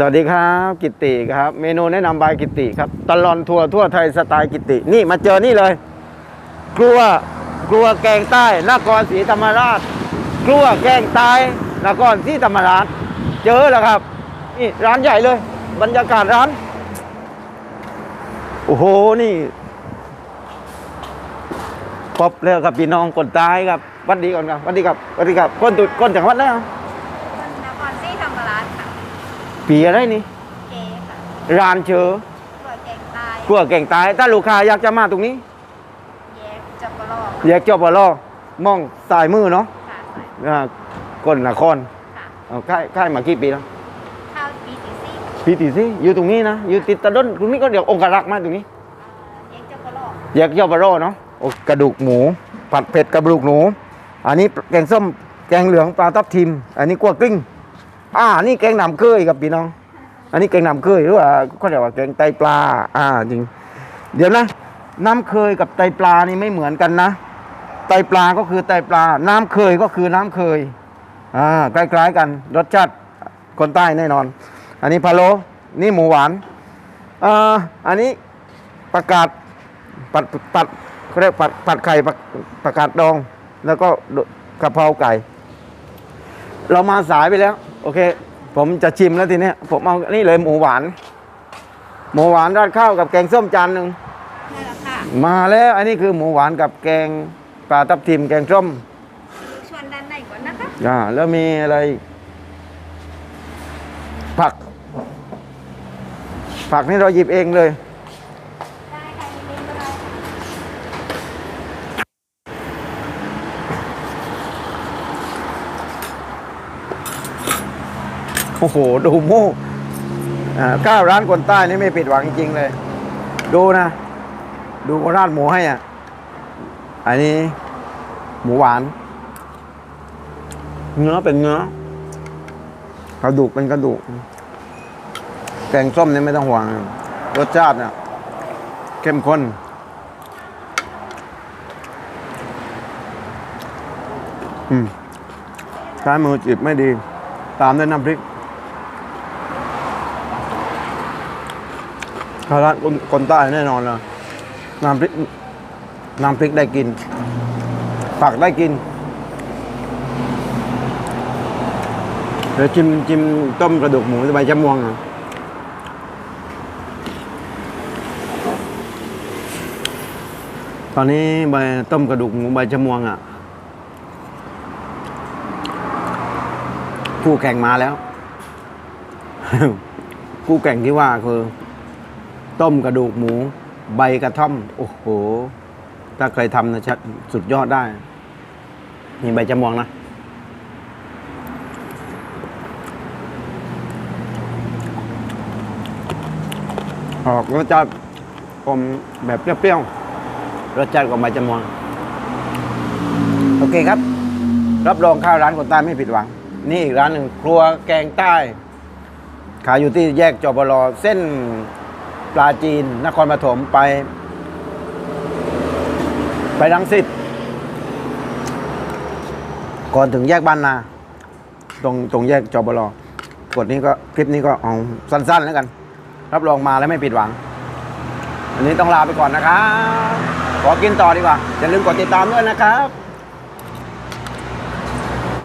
สวัสดีครับ กิติครับ เมนูแนะนำบายกิติครับตลอนทัวร์ทั่วไทยสไตล์กิติ นี่มาเจอนี่เลยครัวครัวแกงใต้นครศรีธรรมราชครัวแกงใต้นครศรีธรรมราช เจอแล้วครับนี่ร้านใหญ่เลย บรรยากาศร้าน โอ้โหนี่พบแล้วกับพี่น้องคนใต้ครับวันดีก่อนครับวันดีครับวันดีครับคนตุคนจังหวัดแล้ว คนนครศรีธรรมราชค่ะ ปีอะไรนี่เก๋ค่ะร้านเชอตัวแกงใต้กลัวเก่งตาย ถ้าลูกค้าอยากจะมาตรงนี้แยกจับปลอกอยากจบรอมองสายมือเนาะค่ะใส่อ่าก้นนครค่ะเอาค่ายค่ายมากี่ปีแล้ว ข้าวปีติซี่ปีตีสิอยู่ตรงนี้นะ อยู่ติดตะด้นตรงนี้ก็เดี๋ยวองครักษ์มาตรงนี้ แยกจับปลอกอยากเจ้าบรอเนาะโอ้กระดูกหมู ผัดเผ็ดกระดูกหมูอันนี้แกงส้มแกงเหลืองปลาทับทิม อันนี้กัวกลิ้ง อ่า นี่แกงหนำเคยครับพี่น้อง อันนี้แกงหนำเคยหรือว่าเขาเรียกว่าแกงไตปลา อ่าจริง เดี๋ยวนะ น้ำเคยกับไตปลานี่ไม่เหมือนกันนะ ไตปลาก็คือไตปลา น้ำเคยก็คือน้ำเคย อ่าคล้ายๆกัน รสชาติคนใต้แน่นอน อันนี้พะโล้นี่หมูหวาน อ่า อันนี้ประกาศปัดปัดเขาเรียกปัดปัดไข่ประประกาศดอง แล้วก็กะเพราไก่ เรามาสายไปแล้ว อเค ผมจะชิมแล้วทีเนี้ยผมเอานี่เลยหมูหวาน หมูหวานราดข้าวกับแกงส้มจานหนึ่งนี่แหละค่ะมาแล้วอันนี้คือหมูหวานกับแกงปลาทับทิมแกงส้มชวนด้านในก่อนนะคะอ่าแล้วมีอะไรอีกผัก ผักนี่เราหยิบเองเลย ได้ค่ะยินดีด้วย โอ้โห ดูหมูอ่าข้าวร้านคนใต้นี่ไม่ผิดหวังจริงๆเลย ดูนะ ดูราดหมูให้อะ อันนี้ หมูหวาน เนื้อเป็นเนื้อกระดูกเป็นกระดูก แกงส้มนี่ไม่ต้องห่วง รสชาติเนี่ยเข้มข้นอืมใช้มือจิบไม่ดี ตามด้วยน้ำพริก ถ้าร้านคนคนใต้แน่นอนเลยน้ำพริกน้ำพริกได้กิน ผักได้กิน เดี๋ยวชิมชิมต้มกระดูกหมูใบชะมวงอะตอนนี้ใบต้มกระดูกหมูใบชะมวงอะคู่แข่งมาแล้ว คู่แข่งที่ว่าคือ ต้มกระดูกหมู ใบกระท่อม โอ้โห ถ้าเคยทำนะชัดสุดยอดได้ มีใบจำมวงนะ ออกรสชาติผมแบบเปรี้ยวๆ รสชาติของใบจำมวง โอเคครับ รับรองข้าวร้านคนใต้ไม่ผิดหวัง นี่อีกร้านหนึ่งครัวแกงใต้ ขายอยู่ที่แยกจบลเส้น ปลาจีน นครปฐมไป ไปรังสิตก่อนถึงแยกบ้านนา ตรงตรงแยกจอบลกดนี้ก็คลิปนี้ก็เอาสั้น ๆ แล้วกัน รับรองมาแล้วไม่ผิดหวัง อันนี้ต้องลาไปก่อนนะครับ ขอกินต่อดีกว่า อย่าลืมกดติดตามด้วยนะครับ